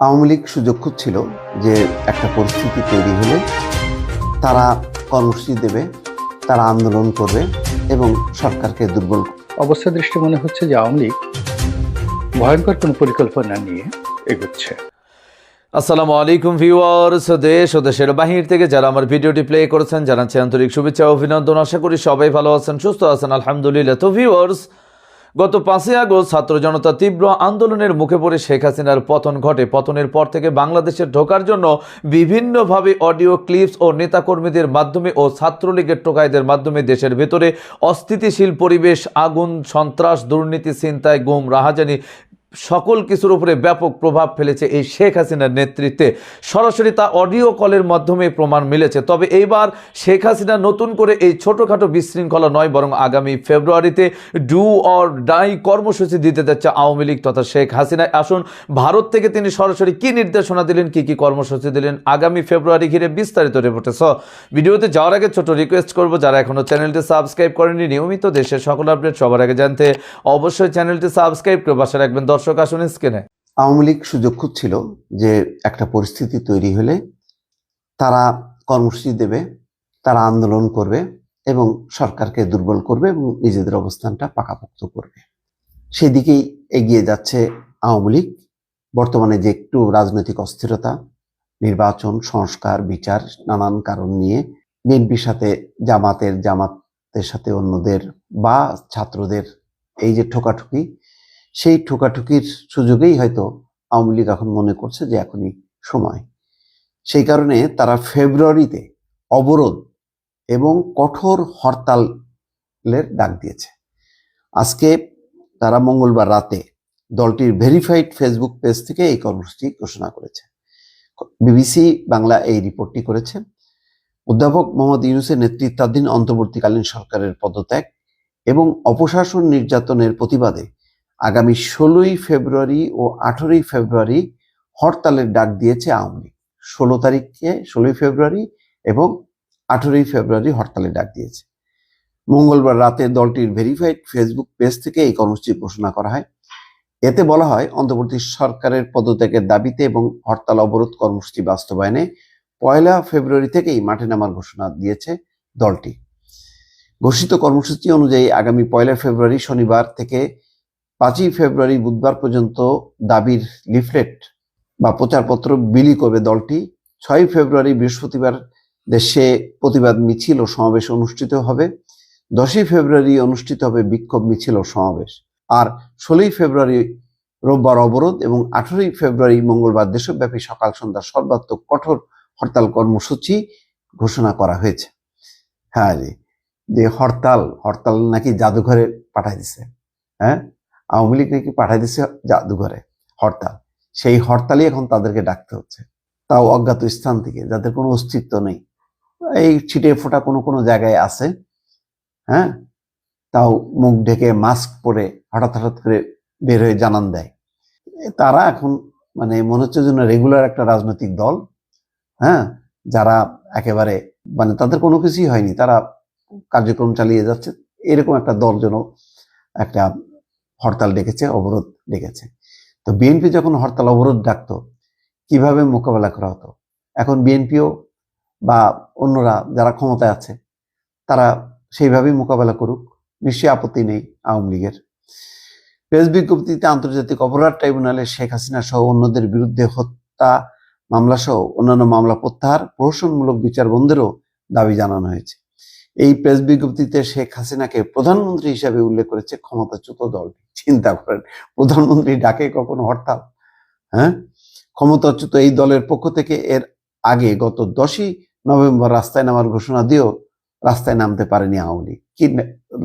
আওয়ামী লীগ সুযোগ খুঁজছিল যে একটা পরিস্থিতি তৈরি হলে তারা কর্মসূচি দেবে তারা আন্দোলন করবে এবং সরকারকে দুর্বল অবস্থা দৃষ্টি মনে হচ্ছে যে আওয়ামী লীগ ভয়ঙ্কর কোনো পরিকল্পনা নিয়ে এগোচ্ছে। আসসালামু আলাইকুম ভিউয়ার্স দেশ ও দেশের বাহির থেকে যারা আমার ভিডিওটি প্লে করেছেন জানাচ্ছি আন্তরিক শুভেচ্ছা ও অভিনন্দন। আশা করি সবাই ভালো আছেন সুস্থ আছেন আলহামদুলিল্লাহ। তো ভিউয়ার্স গত পাঁচই আগস্ট ছাত্র জনতা তীব্র আন্দোলনের মুখে পড়ে শেখ হাসিনার পতন ঘটে। পতনের পর থেকে বাংলাদেশে ঢোকার জন্য বিভিন্নভাবে অডিও ক্লিপস ও নেতাকর্মীদের মাধ্যমে ও ছাত্রলীগের টোকাইদের মাধ্যমে দেশের ভেতরে অস্থিতিশীল পরিবেশ, আগুন, সন্ত্রাস, দুর্নীতি চিন্তায় গুম, রাহাজানি সকল কিছুর উপরে ব্যাপক প্রভাব ফেলেছে এই শেখ হাসিনার নেতৃত্বে। সরাসরি তা অডিও কলের মাধ্যমে প্রমাণ মিলেছে। তবে এইবার শেখ হাসিনা নতুন করে এই ছোটোখাটো বিশৃঙ্খলা নয়, বরং আগামী ফেব্রুয়ারিতে ডু অর ডাই কর্মসূচি দিতে যাচ্ছে আওয়ামী লীগ তথা শেখ হাসিনা আসুন, ভারত থেকে তিনি সরাসরি কি নির্দেশনা দিলেন, কি কি কর্মসূচি দিলেন আগামী ফেব্রুয়ারি ঘিরে বিস্তারিত রিপোর্টে স ভিডিওতে যাওয়ার আগে ছোট রিকোয়েস্ট করব, যারা এখনও চ্যানেলটি সাবস্ক্রাইব করেনি নিয়মিত দেশের সকল আপডেট সবার আগে জানতে অবশ্যই চ্যানেলটি সাবস্ক্রাইব করে বাসা রাখবেন। দর্শক আসুন স্ক্রিনে। আওয়ামী লীগ সুযোগ খুঁজছিল যে একটা পরিস্থিতি তৈরি হলে তারা কর্মসূচি দেবে, তারা আন্দোলন করবে এবং সরকারকে দুর্বল করবে এবং নিজেদের অবস্থানটা পাকাপোক্ত করবে। সেদিকেই এগিয়ে যাচ্ছে আওয়ামী লীগ। বর্তমানে যে একটু রাজনৈতিক অস্থিরতা, নির্বাচন, সংস্কার, বিচার, নানান কারণ নিয়ে বিএনপির সাথে, জামাতের জামাতের সাথে অন্যদের বা ছাত্রদের এই যে ঠোকাঠুকি সেই ঠোকাঠুকির সুযোগেই হয়তো আওয়ামী লীগ এখন মনে করছে যে এখনই সময়। সেই কারণে তারা ফেব্রুয়ারিতে অবরোধ এবং কঠোর হরতালের ডাক দিয়েছে। আজকে তারা মঙ্গলবার রাতে দলটির ভেরিফাইড ফেসবুক পেজ থেকে এই কর্মসূচি ঘোষণা করেছে। বিবিসি বাংলা এই রিপোর্টটি করেছে। অধ্যাপক মোহাম্মদ ইউনুসের নেতৃত্বাধীন অন্তর্বর্তীকালীন সরকারের পদত্যাগ এবং অপশাসন নির্যাতনের প্রতিবাদে আগামী ষোলোই ফেব্রুয়ারি ও আঠেরোই ফেব্রুয়ারি হরতালের ডাক দিয়েছে আওয়ামী লীগ। ষোলো তারিখে ষোলোই ফেব্রুয়ারি এবং আঠেরোই ফেব্রুয়ারি হরতালের ডাক দিয়েছে। মঙ্গলবার রাতে দলটির ভেরিফাইড ফেসবুক পেজ থেকে এই কর্মসূচি ঘোষণা করা হয়। এতে বলা হয়, অন্তর্বর্তী সরকারের পদত্যাগের দাবিতে এবং হরতাল অবরোধ কর্মসূচি বাস্তবায়নে পয়লা ফেব্রুয়ারি থেকেই মাঠে নামার ঘোষণা দিয়েছে দলটি। ঘোষিত কর্মসূচি অনুযায়ী আগামী পয়লা ফেব্রুয়ারি শনিবার থেকে পাঁচই ফেব্রুয়ারি বুধবার পর্যন্ত দাবির লিফলেট বা প্রচারপত্র বিলি করবে দলটি। ছয় ফেব্রুয়ারি বৃহস্পতিবার দেশে প্রতিবাদ মিছিল ও সমাবেশ অনুষ্ঠিত হবে। দশই ফেব্রুয়ারি অনুষ্ঠিত হবে বিক্ষোভ মিছিল ও সমাবেশ। আর ষোলোই ফেব্রুয়ারি রোববার অবরোধ এবং আঠেরোই ফেব্রুয়ারি মঙ্গলবার দেশব্যাপী সকাল সন্ধ্যা সর্বাত্মক কঠোর হরতাল কর্মসূচি ঘোষণা করা হয়েছে। হ্যাঁ যে হরতাল হরতাল নাকি জাদুঘরে পাঠাই দিছে হ্যাঁ? আওয়ামী লীগ নাকি পাঠাই দিছে জাদুঘরে, হরতাল। সেই হরতালই এখন তাদেরকে ডাকতে হচ্ছে। তাও অজ্ঞাত স্থান থেকে, যাদের কোনো অস্তিত্ব নেই। এই ছিটে ফোটা কোনো কোনো জায়গায় আছে হ্যাঁ? তাও মুখ ঢেকে মাস্ক পরে হঠাৎ হঠাৎ করে বের হয়ে জানান দেয়। তারা এখন মানে মনে হচ্ছে যেন রেগুলার একটা রাজনৈতিক দল হ্যাঁ? যারা একেবারে মানে তাদের কোনো কিছুই হয়নি, তারা কার্যক্রম চালিয়ে যাচ্ছে। এরকম একটা দল যেন একটা হরতাল ডেকেছে, অবরোধ ডেকেছে। তো বিএনপি যখন হরতাল, অবরোধ ডাকতো, কীভাবে মোকাবেলা করা হতো? এখন বিএনপিও বা অন্যরা যারা ক্ষমতায় আছে, তারা সেইভাবেই মোকাবেলা করুক। নিশ্চয়ই আপত্তি নেই আওয়ামী লীগের। প্রেস বিজ্ঞপ্তিতে আন্তর্জাতিক অপরাধ ট্রাইব্যুনালে শেখ হাসিনা সহ অন্যদের বিরুদ্ধে হত্যা মামলা সহ অন্যান্য মামলা প্রত্যাহার, প্রহসনমূলক বিচার বন্ধেরও দাবি জানানো হয়েছে। এই প্রেস বিজ্ঞপ্তিতে শেখ হাসিনাকে প্রধানমন্ত্রী হিসাবে উল্লেখ করেছে ক্ষমতাচ্যুত দলটি চিন্তা করেন, প্রধানমন্ত্রী ডাকে কখনো হরতাল? হ্যাঁ? ক্ষমতাচ্যুত এই দলের পক্ষ থেকে এর আগে গত দশই নভেম্বর রাস্তায় নামার ঘোষণা দিয়েও রাস্তায় নামতে পারেনি আওয়ামী লীগ। কি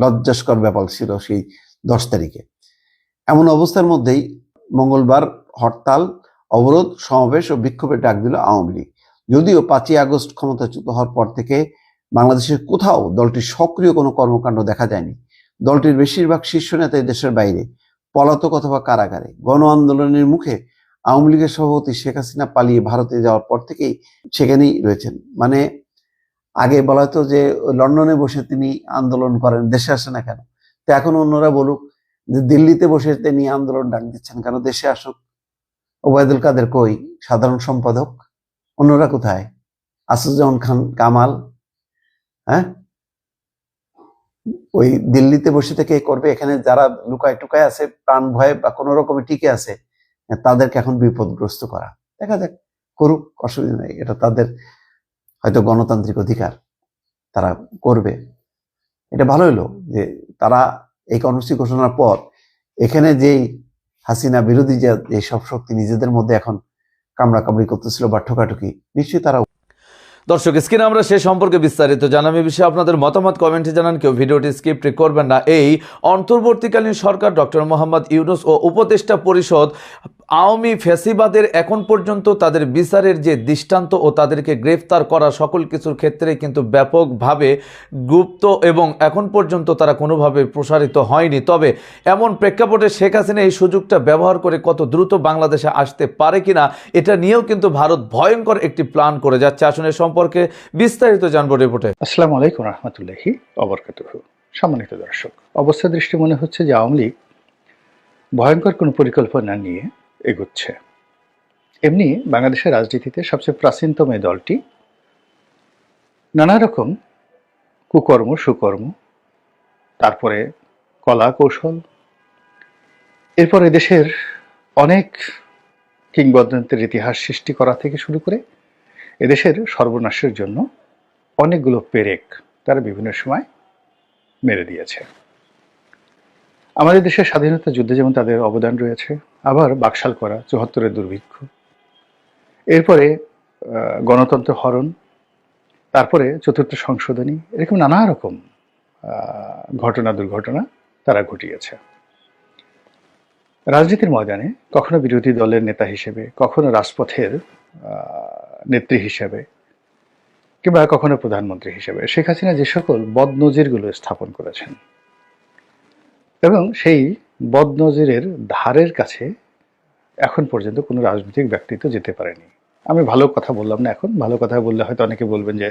লজ্জাস্কর ব্যাপার ছিল সেই দশ তারিখে। এমন অবস্থার মধ্যেই মঙ্গলবার হরতাল, অবরোধ, সমাবেশ ও বিক্ষোভের ডাক দিল আওয়ামী লীগ। যদিও পাঁচই আগস্ট ক্ষমতাচ্যুত হওয়ার পর থেকে বাংলাদেশের কোথাও দলটির সক্রিয় কোনো কর্মকাণ্ড দেখা যায়নি। দলটির বেশিরভাগ শীর্ষ নেতাই দেশের বাইরে, পলাতক অথবা কারাগারে। গণ আন্দোলনের মুখে আওয়ামী লীগের সভাপতি শেখ হাসিনা পালিয়ে ভারতে যাওয়ার পর থেকেই সেখানেই রয়েছেন। মানে আগে বলা হতো যে লন্ডনে বসে তিনি আন্দোলন করেন, দেশে আসে না কেন? তো এখন অন্যরা বলুক যে দিল্লিতে বসে তিনি আন্দোলন ডাক দিচ্ছেন কেন? দেশে আসুক। ওবায়দুল কাদের কই? সাধারণ সম্পাদক। অন্যরা কোথায়? আসুজ্জামান খান, কামাল হ্যাঁ? ওই দিল্লিতে বসে থেকে করবে, এখানে যারা লুকায় টুকায় আছে, প্রাণ ভয়ে বা কোনো রকমে টিকে আছে তাদেরকে এখন বিপদগ্রস্ত করা। দেখা যাক, করুক, অসুবিধা নেই, এটা তাদের হয়তো গণতান্ত্রিক অধিকার তারা করবে। এটা ভালো হলো যে তারা এই কর্মসূচি ঘোষণার পর এখানে যেই হাসিনা বিরোধী যে যে সব শক্তি নিজেদের মধ্যে এখন কামড়াকামড়ি করতেছিল বা ঠোকাঠুকি, নিশ্চয়ই তারা দর্শক, স্ক্রিনে আমরা সে সম্পর্কে বিস্তারিত এই বিষয়ে আপনাদের মতামত কমেন্টে জানান, কেউ ভিডিওটি স্কিপ করবেন না। এই অন্তর্বর্তীকালীন সরকার ডক্টর মোহাম্মদ ইউনুস ও উপদেষ্টা পরিষদ আওয়ামী ফ্যাসিবাদের এখন পর্যন্ত তাদের বিচারের যে দৃষ্টান্ত ও তাদেরকে গ্রেফতার করা সকল কিছুর ক্ষেত্রে কিন্তু ব্যাপকভাবে গুপ্ত এবং এখন পর্যন্ত তারা কোনোভাবে প্রসারিত হয়নি। তবে এমন প্রেক্ষাপটে শেখ হাসিনা এই সুযোগটা ব্যবহার করে কত দ্রুত বাংলাদেশে আসতে পারে কিনা, এটা নিয়েও কিন্তু ভারত ভয়ঙ্কর একটি প্ল্যান করে যাচ্ছে। আসলে এ সম্পর্কে বিস্তারিত জানব রিপোর্টে। আসসালামু আলাইকুম রহমতুল্লাহি সম্মানিত দর্শক, অবস্থা দৃষ্টি মনে হচ্ছে যে আওয়ামী লীগ ভয়ঙ্কর কোনো পরিকল্পনা নিয়ে এগোচ্ছে। এমনি বাংলাদেশের রাজনীতিতে সবচেয়ে প্রাচীনতম এই দলটি নানা রকম কুকর্ম, সুকর্ম, তারপরে কলা কৌশল এরপর দেশের অনেক কিংবদন্তের ইতিহাস সৃষ্টি করা থেকে শুরু করে এদেশের সর্বনাশের জন্য অনেকগুলো পেরেক তারা বিভিন্ন সময় মেরে দিয়েছে। আমাদের দেশের স্বাধীনতা যুদ্ধে যেমন তাদের অবদান রয়েছে, আবার বাকশাল করা চুহাত্তরের দুর্ভিক্ষ। এরপরে গণতন্ত্র হরণ, তারপরে চতুর্থ সংশোধনী, এরকম নানা রকম ঘটনা দুর্ঘটনা তারা ঘটিয়েছে। রাজনীতির ময়দানে কখনো বিরোধী দলের নেতা হিসেবে, কখনো রাজপথের নেত্রী হিসেবে, কিংবা কখনো প্রধানমন্ত্রী হিসেবে শেখ হাসিনা যে সকল বদনজিরগুলো স্থাপন করেছেন এবং সেই বদনজিরের ধারের কাছে এখন পর্যন্ত কোনো রাজনৈতিক ব্যক্তিত্ব যেতে পারেনি। আমি ভালো কথা বললাম না এখন, ভালো কথা বললে হয়তো অনেকে বলবেন যে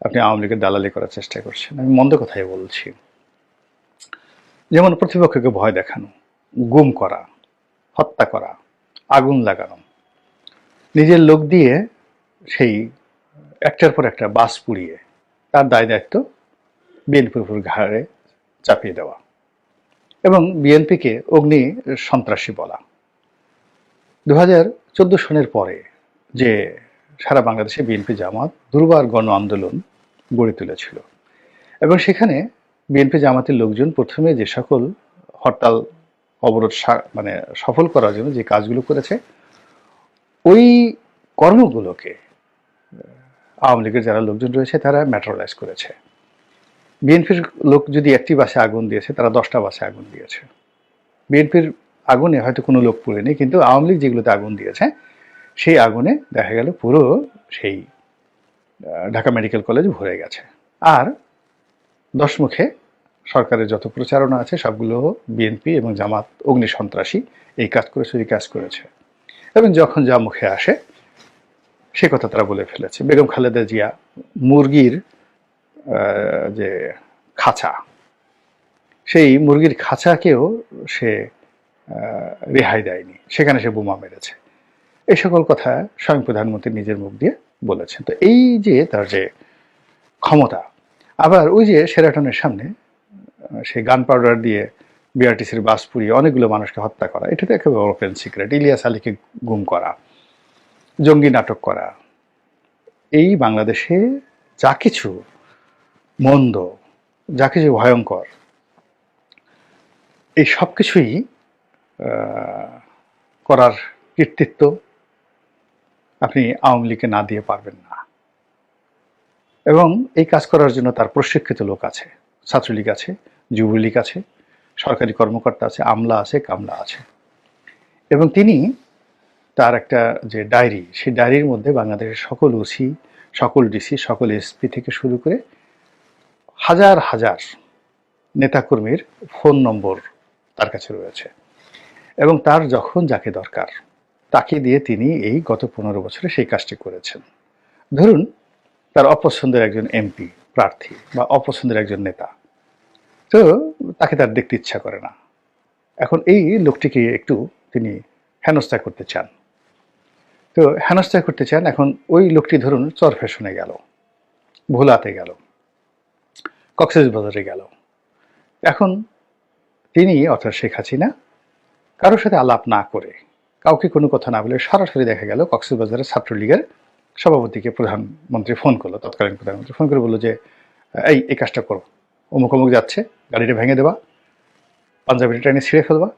আপনি আওয়ামী লীগের দালালি করার চেষ্টা করছেন। আমি মন্দ কথাই বলছি। যেমন প্রতিপক্ষকে ভয় দেখানো, গুম করা, হত্যা করা, আগুন লাগানো, নিজের লোক দিয়ে সেই একটার পর একটা বাস পুড়িয়ে তার দায় দায়িত্ব বিএনপির ঘাড়ে চাপিয়ে দেওয়া। এবং বিএনপিকে অগ্নি সন্ত্রাসী বলা। দু হাজার চোদ্দ সনের পরে যে সারা বাংলাদেশে বিএনপি জামাত দুর্বার গণ আন্দোলন গড়ে তুলেছিল এবং সেখানে বিএনপি জামাতের লোকজন প্রথমে যে সকল হরতাল, অবরোধ মানে সফল করার জন্য যে কাজগুলো করেছে, ওই কর্মগুলোকে আওয়ামী লীগের যারা লোকজন রয়েছে তারা ম্যাটারালাইজ করেছে। বিএনপির লোক যদি একটি বাসে আগুন দিয়েছে, তারা দশটা বাসে আগুন দিয়েছে। বিএনপির আগুনে হয়তো কোনো লোক পুড়েনি কিন্তু আওয়ামী লীগ যেগুলোতে আগুন দিয়েছে, সেই আগুনে দেখা গেল পুরো সেই ঢাকা মেডিকেল কলেজ ভরে গেছে। আর দশমুখে সরকারের যত প্রচারণা আছে, সবগুলো বিএনপি এবং জামাত অগ্নি সন্ত্রাসী এই কাজ করেছে ওই কাজ করেছে। এবং যখন যা মুখে আসে, সে কথা তারা বলে ফেলেছে। বেগম খালেদা জিয়া মুরগির যে খাঁচা, সেই মুরগির খাঁচাকেও সে রেহাই দেয়নি। সেখানে সে বোমা মেরেছে। এই সকল কথা স্বয়ং প্রধানমন্ত্রী নিজের মুখ দিয়ে বলেছেন। তো এই যে তার যে ক্ষমতা, আবার ওই যে সেরাটনের সামনে সেই গান পাউডার দিয়ে বিআরটিসির বাস পুড়িয়ে অনেকগুলো মানুষকে হত্যা করা, এটা তো একেবারে ওপেন সিক্রেট। ইলিয়াস আলীকে গুম করা, জঙ্গি নাটক করা, এই বাংলাদেশে যা কিছু মন্দ যা কিছু ভয়ঙ্কর, এই সব কিছুই করার কৃতিত্ব আপনি আওয়ামী লীগকে না দিয়ে পারবেন না। এবং এই কাজ করার জন্য তার প্রশিক্ষিত লোক আছে, ছাত্রলীগ আছে, যুবলীগ আছে, সরকারি কর্মকর্তা আছে, আমলা আছে, কামলা আছে। এবং তিনি তার একটা যে ডায়েরি, সেই ডায়েরির মধ্যে বাংলাদেশের সকল ওসি, সকল ডিসি, সকল এসপি থেকে শুরু করে হাজার হাজার নেতাকর্মীর ফোন নম্বর তার কাছে রয়েছে। এবং তার যখন যাকে দরকার, তাকে দিয়ে তিনি এই গত পনেরো বছরে সেই কাজটি করেছেন। ধরুন, তার অপছন্দের একজন এমপি প্রার্থী বা অপছন্দের একজন নেতা। তো তাকে তার দেখতে ইচ্ছা করে না। এখন এই লোকটিকে একটু তিনি হেনস্থা করতে চান। তো হেনস্থা করতে চান, এখন ওই লোকটি ধরুন চর ফ্যাশনে গেল, ভোলাতে গেল। কক্সেস বাজারে গেল। এখন তিনি, অর্থাৎ শেখ হাসিনা, কারোর সাথে আলাপ না করে কাউকে কোনো কথা না বলে সরাসরি দেখা গেল কক্সবাজারের ছাত্রলীগের সভাপতিকে। প্রধানমন্ত্রী ফোন করল, তৎকালীন প্রধানমন্ত্রী ফোন করে বলল যে, এই এই কাজটা করো। অমুক অমুক যাচ্ছে, গাড়িটা ভেঙে দেবা পাঞ্জাবিটা টেনে ছিঁড়ে ফেলবা,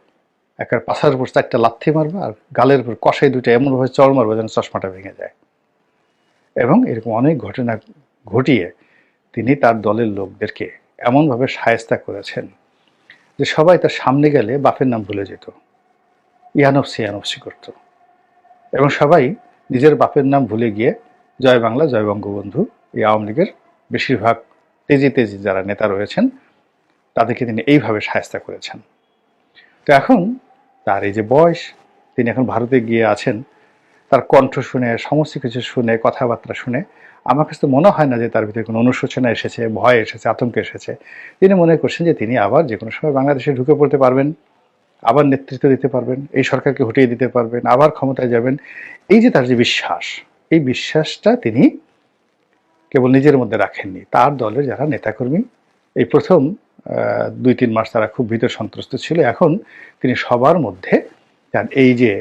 একার পাশার উপর চারটা লাথি মারবা আর গালের উপর কষাই দুটো এমনভাবে চড় মারবা যেন চশমাটা ভেঙে যায়। এবং এরকম অনেক ঘটনা ঘটিয়ে তিনি তার দলের লোকদেরকে এমনভাবে সায়স্তা করেছেন যে সবাই তার সামনে গেলে বাপের নাম ভুলে যেত। ইয়ানফসি ইয়ানফসি করত। এবং সবাই নিজের বাপের নাম ভুলে গিয়ে জয় বাংলা, জয় বঙ্গবন্ধু এই আওয়ামী লীগের বেশিরভাগ তেজি তেজি যারা নেতা রয়েছেন, তাদেরকে তিনি এইভাবে সায়স্তা করেছেন। তো এখন তার এই যে বয়স, তিনি এখন ভারতে গিয়ে আছেন, তার কণ্ঠ শুনে, সমস্ত কিছু শুনে, কথাবার্তা শুনে আমার কাছে মনে হয় না যে তার ভিতরে কোনো অনুশোচনা এসেছে, ভয় এসেছে, আতঙ্ক এসেছে। তিনি মনে করছেন যে তিনি আবার যে কোনো সময় বাংলাদেশে ঢুকে পড়তে পারবেন, আবার নেতৃত্ব দিতে পারবেন, এই সরকারকে হটিয়ে দিতে পারবেন, আবার ক্ষমতায় যাবেন। এই যে তার যে বিশ্বাস, এই বিশ্বাসটা তিনি কেবল নিজের মধ্যে রাখেননি, তার দলের যারা নেতাকর্মী, এই প্রথম দুই তিন মাস তারা খুব ভীত সন্ত্রস্ত ছিল, এখন তিনি সবার মধ্যে এই যে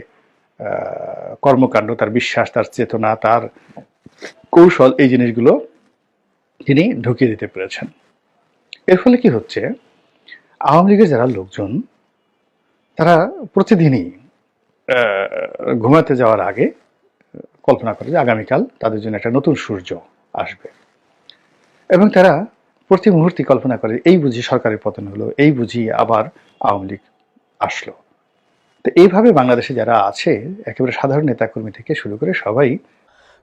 কর্মকাণ্ড, তার বিশ্বাস, তার চেতনা, তার কৌশল এই জিনিসগুলো তিনি ঢুকিয়ে দিতে পেরেছেন। এর ফলে কি হচ্ছে? আওয়ামী লীগের যারা লোকজন, তারা প্রতিদিনই ঘুমাতে যাওয়ার আগে, কল্পনা করে যে আগামীকাল তাদের জন্য একটা নতুন সূর্য আসবে। এবং তারা প্রতি মুহূর্তে কল্পনা করে, এই বুঝি সরকারের পতন হলো, এই বুঝি আবার আওয়ামী লীগ আসলো। তো এইভাবে বাংলাদেশে যারা আছে, একেবারে সাধারণ নেতাকর্মী থেকে শুরু করে সবাই